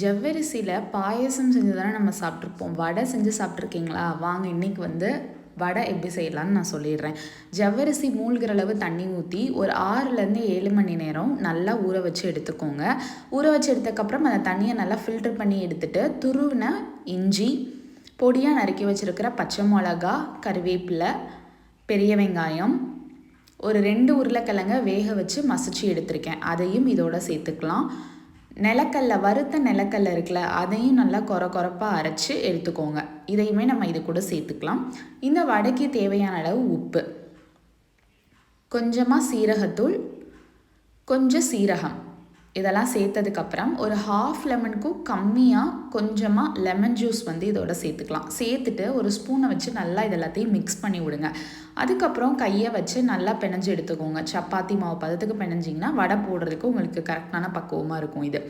ஜவ்வரிசியில் பாயசம் செஞ்சு தானே நம்ம சாப்பிட்ருப்போம் வடை செஞ்சு சாப்பிட்ருக்கீங்களா வாங்க இன்றைக்கி வந்து வடை எப்படி செய்யலான்னு நான் சொல்லிடுறேன். ஜவ்வரிசி மூழ்கிற அளவு தண்ணி ஊற்றி ஒரு ஆறுலேருந்து ஏழு மணி நேரம் நல்லா ஊற வச்சு எடுத்துக்கோங்க. ஊற வச்சு எடுத்ததுக்கப்புறம் அந்த தண்ணியை நல்லா ஃபில்டர் பண்ணி எடுத்துகிட்டு துருவின இஞ்சி பொடியாக நறுக்கி வச்சுருக்கிற பச்சை மிளகா கருவேப்பிலை பெரிய வெங்காயம் ஒரு ரெண்டு உருளைக்கிழங்க வேக வச்சு மசிச்சு எடுத்திருக்கேன். அதையும் இதோட சேர்த்துக்கலாம். நிலக்கல்ல வறுத்த நிலக்கல்ல இருக்குல்ல அதையும் நல்லா கொர கொரப்பாக அரைச்சி எடுத்துக்கோங்க. இதையுமே நம்ம இது கூட சேர்த்துக்கலாம். இந்த வடைக்கு தேவையான அளவு உப்பு. கொஞ்சமாக சீரகத்தூள் கொஞ்சம் சீரகம். இதெல்லாம் சேர்த்ததுக்கப்புறம் ஒரு ஹாஃப் லெமனுக்கும் கம்மியாக கொஞ்சமாக லெமன் ஜூஸ் வந்து இதோட சேர்த்துக்கலாம். சேர்த்துட்டு ஒரு ஸ்பூனை வச்சு நல்லா இது எல்லாத்தையும் மிக்ஸ் பண்ணி விடுங்க. அதுக்கப்புறம் கையை வச்சு நல்லா பிணைஞ்சு எடுத்துக்கோங்க. சப்பாத்தி மாவு பதத்துக்கு பிணைஞ்சிங்கன்னா வடை போடுறதுக்கு உங்களுக்கு கரெக்டான பக்குவமாக இருக்கும் இது.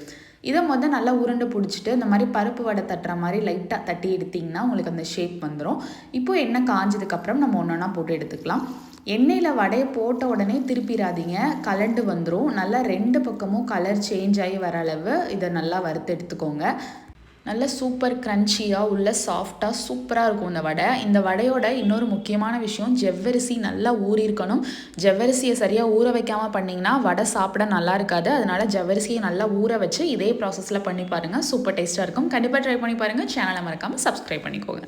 இதை மொதல் நல்லா உருண்டை பிடிச்சிட்டு இந்த மாதிரி பருப்பு வடை தட்டுற மாதிரி லைட்டாக தட்டி எடுத்திங்கன்னா உங்களுக்கு அந்த ஷேப் வந்துடும் இப்போது எண்ணெய் காஞ்சதுக்கப்புறம் நம்ம ஒன்று ஒன்றா போட்டு எடுத்துக்கலாம். எண்ணெயில் வடையை போட்ட உடனே திருப்பிடாதீங்க. கலண்டு வந்துடும் நல்லா ரெண்டு பக்கமும் கலர் சேஞ்ச் ஆகி வர அளவு இதை நல்லா வறுத்து எடுத்துக்கோங்க. நல்ல சூப்பர் க்ரன்ச்சியாக உள்ள சாஃப்டாக சூப்பராக இருக்கும் இந்த வடை. இந்த வடையோட இன்னொரு முக்கியமான விஷயம் ஜவ்வரிசி நல்லா ஊறியிருக்கணும் ஜவ்வரிசியை சரியாக ஊற வைக்காமல் பண்ணிங்கன்னா வடை சாப்பிட நல்லா இருக்காது. அதனால் ஜவ்வரிசியை நல்லா ஊற வச்சு இதே ப்ராசஸில் பண்ணி பாருங்கள் சூப்பர் டேஸ்ட்டாக இருக்கும். கண்டிப்பாக ட்ரை பண்ணி பாருங்கள் சேனலை மறக்காமல் சப்ஸ்கிரைப் பண்ணிக்கோங்க.